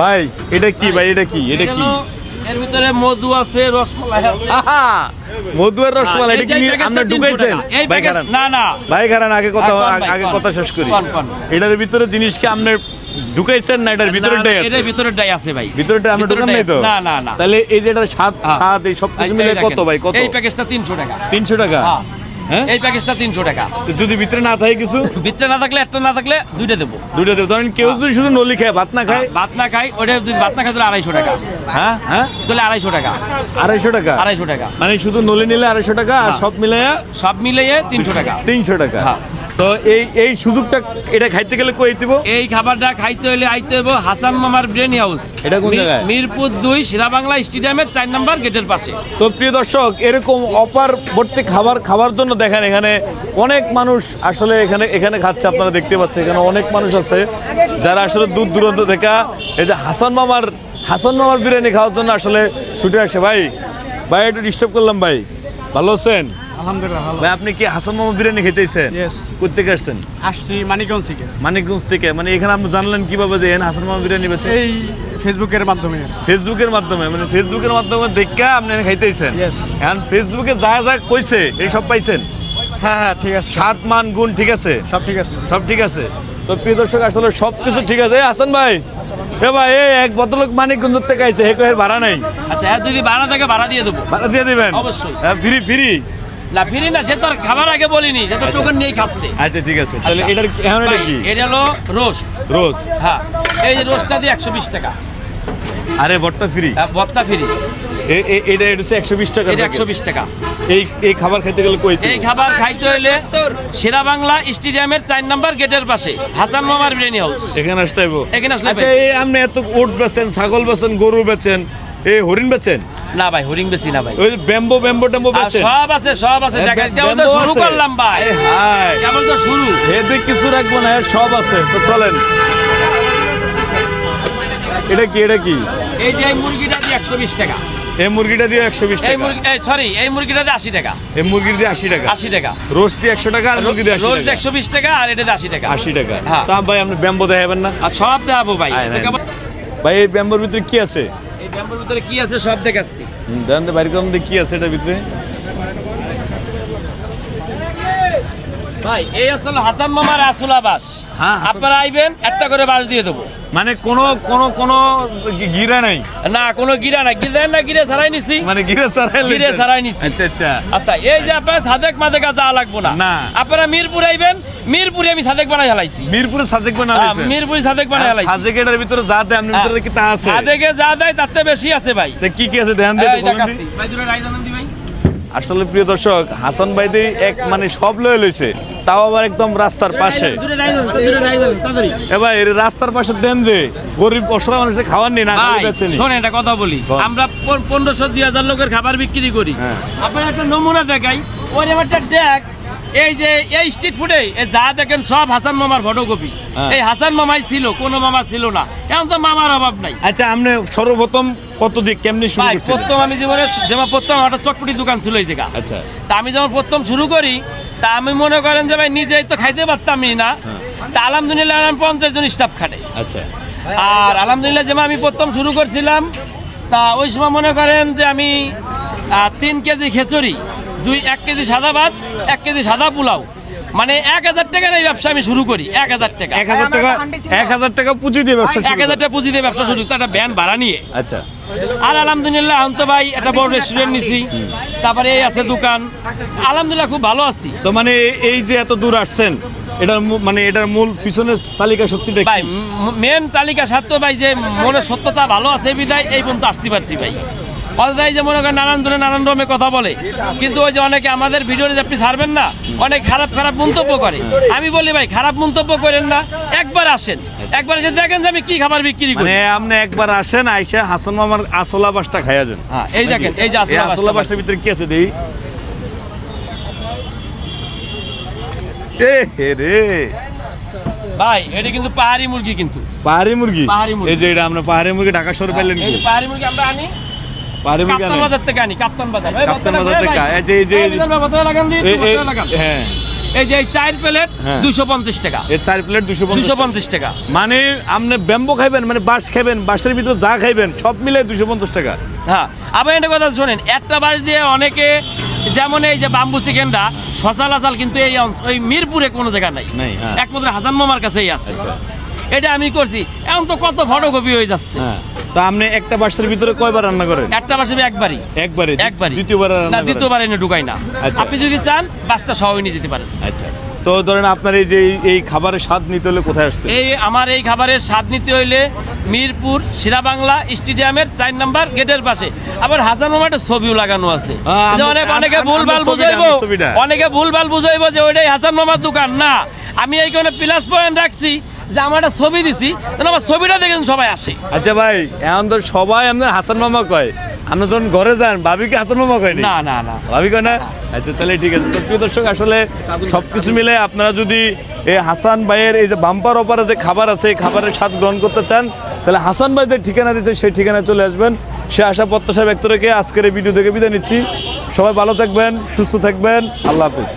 ভাই এটা কি ভাই এটা কি? এটা কি? এর ভিতরে মধু আছে রসমালাই আছে। আহা মধুয়ার রসমালাই এটা কি আপনি ঢুকাইছেন ভাই কারণ না না। ভাই কারণ আগে কথা আগে কথা শেষ করি? এটার ভিতরে জিনিস কি আপনি ঢুকাইছেন না এটার ভিতরেটাই না, আছে? এটার ভিতরেটাই আছে ভাই। ভিতরটা আমরা ঢুকান নাই তো? না না না। তাহলে এই যে স্বাদ হ্যাঁ। স্বাদ এই সব কিছু মিলে কত ভাই কত? এই প্যাকেজটা তিনশো টাকা। তিনশো টাকা? হ্যাঁ। হ্যাঁ? এই প্যাকেজটা তিনশো টাকা। যদি ভিতরে না থাকে কিছু? ভিতরে না থাকলে একটা না থাকলে দুইটা দেবো। দুইটা দেবো। ধরেন কেউ যদি শুধু নলি খায় ভাত না খায়? ভাত না খায় ওটা যদি ভাত না খায় তাহলে আড়াইশো টাকা। হ্যাঁ? হ্যাঁ? তাহলে আড়াইশো টাকা। আড়াইশো টাকা? আড়াইশো টাকা। মানে শুধু নলি নিলে আড়াইশো টাকা আর সব মিলাইয়া সব মিলিয়ে তিনশো টাকা। তিনশো টাকা। হ্যাঁ। তো এই এই সুযোগটা এটা খাইতে গেলে কই দিব এই খাবারটা খাইতে হলে আইতে হবে হাসান মামার বিরিয়ানি হাউস। এটা কোন জায়গায়? মিরপুর দুই বাংলা স্টেডিয়ামের চার নম্বর গেটের পাশে। তো প্রিয় দর্শক এরকম অপার ভর্তি খাবার খাবার জন্য দেখেন এখানে অনেক মানুষ আসলে এখানে এখানে খাচ্ছে আপনারা দেখতে পাচ্ছেন এখানে অনেক মানুষ আছে যারা আসলে দূর দূরান্ত থেকে। এই যে হাসান মামার হাসান মামার বিরিয়ানি খাওয়ার জন্য আসলে ছুটে আসে। ভাই ভাই একটু ডিস্টার্ব করলাম ভাই। ভালো আছেন? আলহামদুলিল্লাহ ভালো। ভাই আপনি কি হাসান মামা বিরিয়ানি খেতেছেন Yes. কোথেকে আসছেন? আসছি মানিকগঞ্জ থেকে। মানিকগঞ্জ থেকে? মানে এখানে আপনি জানলেন কীভাবে যে এখানে হাসান মামা বিরিয়ানি বেছে এই ফেসবুকের মাধ্যমে ফেসবুকের মাধ্যমে মানে ফেসবুকের মাধ্যমে দেখা আপনি খাইতেছেন? Yes. এখন ফেসবুকে যা যা কইছে এই সব পাইছেন? হ্যাঁ হ্যাঁ ঠিক আছে। সাত মান গুণ ঠিক আছে? সব ঠিক আছে। সব ঠিক আছে? তো প্রিয় দর্শক আসলে সব কিছু ঠিক আছে। হাসান ভাই এ ভাই এই এক ভদ্রলোক মানিকগঞ্জ থেকে আইছে হে কয়ের ভাড়া নাই। আচ্ছা যদি ভাড়া থাকে ভাড়া দিয়ে দেবো। ভাড়া দিয়ে দিবেন? অবশ্যই। Free free. না ফিরি না সে তো আর খাবার আগে বলিনি সে তো টোকেন নিয়েই খাচ্ছে। আচ্ছা ঠিক আছে। তাহলে আচ্ছা। এটার এখন এটা কি? এটা হলো রোস্ট। রোজ হ্যাঁ এই রোস্টটা দিয়ে একশো বিশ টাকা। আরে ভর্তা ফ্রি? হ্যাঁ, ভর্তা ফিরি। এটা এটা হচ্ছে একশো বিশ টাকা এটা একশো বিশ টাকা। এই এই খাবার খেতে গেলে কই এই খাবার খাইতে হইলে সেরা বাংলা স্টেডিয়ামের চার নম্বর গেটের পাশে হাসান মামার বিরিয়ানি হাউস। এখানে আসতে এখানে আসলে আচ্ছা এই আপনি এত উট বেচেন ছাগল বেচেন গরু বেচেন এই হরিণ বেচেন? না ভাই হরিং বেশি না ভাই। ওই ব্যাম্বো ব্যাম্বো ট্যাম্বো বেচেন? সব আছে সব আছে। দেখা ব্যাম্বো যেমন তো শুরু করলাম ভাই। হায় যেমন তো শুরু। কিছু রাখব না সব আছে। তো চলেন। এটা কি এটা কি? এই যে মুরগিটা দিয়ে একশো বিশ টাকা। এই মুরগিটা দিয়ে একশো বিশ এই মুরগি সরি এই মুরগিটা দিয়ে আশি টাকা। এই মুরগির দিয়ে আশি টাকা। আশি টাকা। রোস্ট দিয়ে একশো টাকা আর মুরগি দিয়ে রোজ একশো বিশ টাকা আর এটা আশি টাকা। আশি টাকা। হ্যাঁ। তা ভাই আপনি ব্যাম্বো দেখাবেন না? আর সব দেখাবো ভাই। ভাই এই ব্যাম্বোর ভিতরে কি আছে? এই ব্যাম্বোর ভিতরে কি আছে সব দেখাচ্ছি। হুম, তো বাইরে কম কি আছে এটার ভিতরে? ভাই এই আসলে হাসান মামার আসল আবাস। হ্যাঁ, আপনারা আইবেন একটা করে বাস দিয়ে দেবো। মানে কোনো কোনো কোনো গিরা নাই? না কোনো গিরা না গিরে না গিরে ছাড়াই নিছি। মানে গিরা ছাড়াই গিরে ছাড়াই নিছি। আচ্ছা আচ্ছা। আচ্ছা এই যে আপনার সাদেক মাদেকা যা লাগবো না। না। আপনারা মিরপুর আইবেন মিরপুরে আমি সাদেক বানাই হালাইছি। মিরপুরে সাজেক বানা হ্যাঁ, হয়েছে মিরপুরে সাদেক বানাই হালাইছি। সাজেক এটার ভিতরে যা দেয় আপনি ভিতরে কি তা আছে। সাদেকে যা দেয় থেকে বেশি আছে ভাই। তা কি কি আছে ধ্যান দিয়ে বলুন ভাই দুটো রাইস আনন্দ দি ভাই। আসলে প্রিয় দর্শক হাসান ভাই দি এক মানে সব লয়ে লইছে। তাও আবার একদম রাস্তার পাশে। এবার এর রাস্তার পাশে দেন যে গরিব অসহায় মানুষের খাওয়ার নেই না ভাই। শোনেন একটা কথা বলি। আমরা পন- পনেরোশো দুই হাজার লোকের খাবার বিক্রি করি। হ্যাঁ। আপনার একটা নমুনা দেখাই। ওই যে দেখ এই যে এই স্ট্রিট ফুডে যা দেখেন সব হাসান মামার ফটোকপি হ্যাঁ। এই হাসান মামাই ছিল কোনো মামা ছিল না। এখন তো মামার অভাব নাই। আচ্ছা আপনি সর্বপ্রথম কত দিক কেমনি শুরু করছেন প্রথম আমি জীবনে যেমন প্রথম একটা চটপটি দোকান ছিল এই জায়গা। আচ্ছা। তা আমি যখন প্রথম শুরু করি তা আমি মনে করেন যে ভাই নিজেই তো খাইতে পারতামই না। তা আলহামদুলিল্লাহ আমি পঞ্চাশ জন স্টাফ খাটে। আচ্ছা। আর আলহামদুলিল্লাহ যেমন আমি প্রথম শুরু করছিলাম তা ওই সময় মনে করেন যে আমি তিন কেজি খেচুড়ি দুই এক কেজি সাদা ভাত এক কেজি সাদা পোলাও। মানে এক হাজার টাকার এই ব্যবসা আমি শুরু করি এক হাজার টাকা। এক হাজার টাকা এক হাজার টাকা পুঁজি দিয়ে ব্যবসা এক হাজার টাকা পুঁজি দিয়ে ব্যবসা শুরু তো একটা ব্যান ভাড়া নিয়ে। আচ্ছা। আর আলহামদুলিল্লাহ এখন তো ভাই একটা বড় রেস্টুরেন্ট নিছি। তারপরে এই আছে দোকান। আলহামদুলিল্লাহ খুব ভালো আছি। তো মানে এই যে এত দূর আসছেন এটার মানে এটার মূল পিছনের তালিকা শক্তিটা ভাই মেন তালিকা সাথে ভাই যে মনের সত্যতা ভালো আছে বিদায় এই পর্যন্ত আসতে পারছি ভাই। অদাই যে মনে করেন নানান জনে নানান রকমের কথা বলে। কিন্তু ওই যে অনেকে আমাদের ভিডিওতে আপনি ছাড়বেন না অনেক খারাপ খারাপ মন্তব্য করে। আমি বলি ভাই খারাপ মন্তব্য করেন না একবার আসেন। একবার এসে দেখেন যে আমি কি খাবার বিক্রি করি। মানে আপনি একবার আসেন আইসা হাসান মামার আসলা বাসটা খাইয়া যান। হ্যাঁ, এই দেখেন, এই যে আসলা বাসটা আসলা বাসটার ভিতরে কি আছে দেই? এ হে রে। ভাই এটা কিন্তু পাহাড়ি মুরগি কিন্তু। পাহাড়ি মুরগি? পাহাড়ি মুরগি। এই যে এটা আমরা পাহাড়ি মুরগি ঢাকা শহরে পাইলেন এই পাহাড়ি মুরগি আমরা আনি। পাহাড়ি মুরগি কাপ্তান বাজার থেকে আনি কাপ্তান বাজার। কাপ্তান বাজার থেকে, এই যে- এই যে- এই লাগান দিন, এ- এ- বোতলে লাগান। হ্যাঁ। এই যে চার প্লেট হ্যাঁ। দুশো পঞ্চাশ টাকা। এই চার প্লেট দুশো দুশো পঞ্চাশ টাকা। মানে আপনি ব্যাম্বো খাইবেন মানে বাঁশ খাইবেন বাঁশের ভিতরে যা খাইবেন সব মিলে দুশো পঞ্চাশ টাকা। হ্যাঁ আবার একটা কথা শোনেন একটা বাস দিয়ে অনেকে যেমন এই যে বাম্বু চিকেনটা সচালাচাল কিন্তু এই ওই মিরপুরে কোনো জায়গা নাই। হ্যাঁ। একমাত্র হাসান মামার কাছেই আছে। এটা আমি করছি এখন তো কত ফটোকপি হয়ে যাচ্ছে। হ্যাঁ। তা আপনি একটা বাঁশের ভিতরে কয়বার রান্না করেন? একটা বাসে একবারই। একবারে? একবারই। দ্বিতীয়বার রান্না না দ্বিতীয়বার এনে ঢুকাই না। আচ্ছা। আপনি যদি চান বাসটা সহ নিয়ে যেতে পারেন। আচ্ছা। তো ধরেন আপনার এই যে এই- খাবারের স্বাদ নিতে হলে কোথায় আসতে এই আমার এই খাবারের স্বাদ নিতে হইলে মিরপুর শিরাবাংলা স্টেডিয়ামের চার নাম্বার গেটের পাশে। আবার হাজার মামা একটা ছবিও লাগানো আছে। অনেক অনেকে আমি- ভুল ভালো আমি বুঝাইবো অনেকে ভুল ভালো বুঝাইবো যে ওইটাই হাসান মামার দোকান। না আমি এইখানে প্লাস পয়েন্ট রাখছি। যে আমার একটা ছবি দিছি যেন আমার ছবিটা দেখেন সবাই আসে। আচ্ছা ভাই এখন তো সবাই আপনার হাসান মামা কয়। আপনি যখন ঘরে যান ভাবিকে হাসান মামা কয় না না না। ভাবি কয় না? আচ্ছা তাহলে ঠিক আছে। তো প্রিয় দর্শক আসলে সবকিছু মিলে আপনারা যদি এই হাসান ভাইয়ের এই যে বাম্পার অপারে যে খাবার আছে এই খাবারের স্বাদ গ্রহণ করতে চান তাহলে হাসান ভাই যে ঠিকানা দিচ্ছে সেই ঠিকানায় চলে আসবেন। সে আশা প্রত্যাশা ব্যক্ত রেখে আজকের এই ভিডিও থেকে বিদায় নিচ্ছি। সবাই ভালো থাকবেন সুস্থ থাকবেন। আল্লাহ হাফিজ।